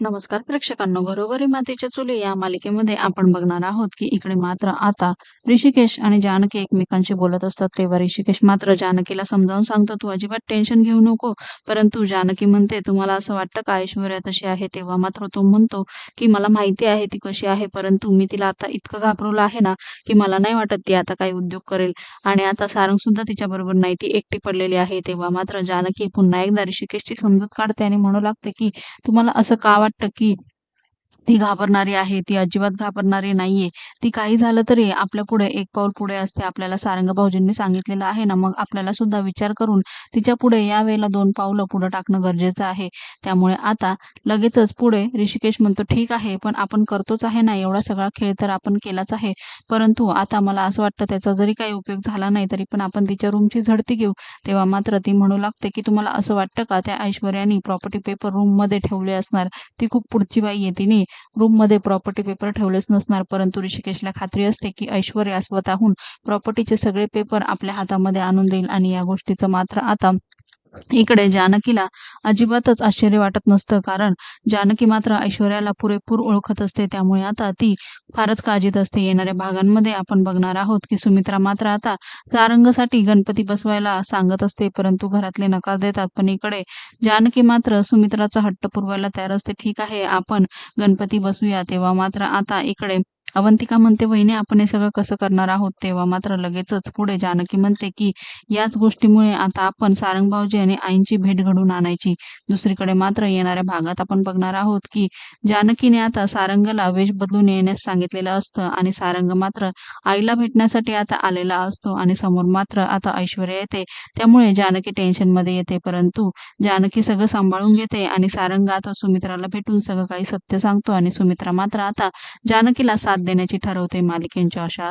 नमस्कार प्रेक्षकांनो घरोघरी मातीच्या चुली या मालिकेमध्ये आपण बघणार आहोत की इकडे मात्र आता ऋषिकेश आणि जानकी एकमेकांशी बोलत असतात. तेव्हा ऋषिकेश मात्र जानकीला समजावून सांगतो तू अजिबात टेन्शन घेऊ नको. परंतु जानकी म्हणते तुम्हाला असं वाटतं का ऐश्वर्या तशी आहे? तेव्हा मात्र तो म्हणतो की मला माहिती आहे ती कशी आहे परंतु मी तिला आता इतकं घाबरवलं आहे ना की मला नाही वाटत ती आता काही उद्योग करेल. आणि आता सारंग सुद्धा तिच्या बरोबर नाही ती एकटी पडलेली आहे. तेव्हा मात्र जानकी पुन्हा एकदा ऋषिकेशची समजूत काढते आणि म्हणू लागते की तुम्हाला असं का वाटतं की ती घाबरणारी आहे, ती अजिबात घाबरणारी नाहीये. ती काही झालं तरी आपल्या पुढे एक पाऊल पुढे असते. आपल्याला सारंग भाऊजींनी सांगितलेलं आहे ना, मग आपल्याला सुद्धा विचार करून तिच्या पुढे या वेळेला दोन पावलं पुढे टाकणं गरजेचं आहे. त्यामुळे आता लगेचच पुढे ऋषिकेश म्हणतो, "ठीक आहे, पण आपण करतोच आहे ना, एवढा सगळा खेळ तर आपण केलाच आहे. परंतु आता मला असं वाटतं त्याचा जरी काही उपयोग झाला नाही, तरी पण आपण तिच्या रूमची झडती घेऊ." तेव्हा मात्र ती म्हणू लागते, की "तुम्हाला असं वाटतं का त्या ऐश्वर्याने प्रॉपर्टी पेपर रूममध्ये ठेवले असणार? ती खूप पुढची बाई आहे. तिने रूममध्ये प्रॉपर्टी पेपर ठेवलेच नसणार. परंतु ऋषिकेशला खात्री असते की ऐश्वर्या स्वतःहून प्रॉपर्टीचे सगळे पेपर आपल्या हातामध्ये आणून देईल आणि या गोष्टीचं मात्र आता इकडे जानकीला अजिबातच आश्चर्य वाटत नसतं कारण जानकी मात्र ऐश्वर्याला पुरेपूर ओळखत असते. त्यामुळे आता ती फारच काळजीत असते. येणाऱ्या भागांमध्ये आपण बघणार आहोत की सुमित्रा मात्र आता सारंगसाठी गणपती बसवायला सांगत असते परंतु घरातले नकार देतात. पण इकडे जानकी मात्र सुमित्राचा हट्ट पुरवायला तयार असते. ठीक आहे आपण गणपती बसूया. तेव्हा मात्र आता इकडे अवंतिका म्हणते वहिने आपण हे सगळं कसं करणार आहोत तेव्हा? मात्र लगेचच पुढे जानकी म्हणते की याच गोष्टीमुळे आता आपण सारंग भाऊजी आणि आईंची भेट घडून आणायची. दुसरीकडे मात्र येणाऱ्या भागात आपण बघणार आहोत की जानकीने आता सारंगला वेश बदलून येण्यास सांगितलेलं असतं आणि सारंग मात्र आईला भेटण्यासाठी आता आलेला असतो आणि समोर मात्र आता ऐश्वर्या येते. त्यामुळे जानकी टेन्शनमध्ये येते परंतु जानकी सगळं सांभाळून घेते आणि सारंग आता सुमित्राला भेटून सगळं काही सत्य सांगतो आणि सुमित्रा मात्र आता जानकीला साथ देण्याची ठरवते. मालिकेंच्या अशा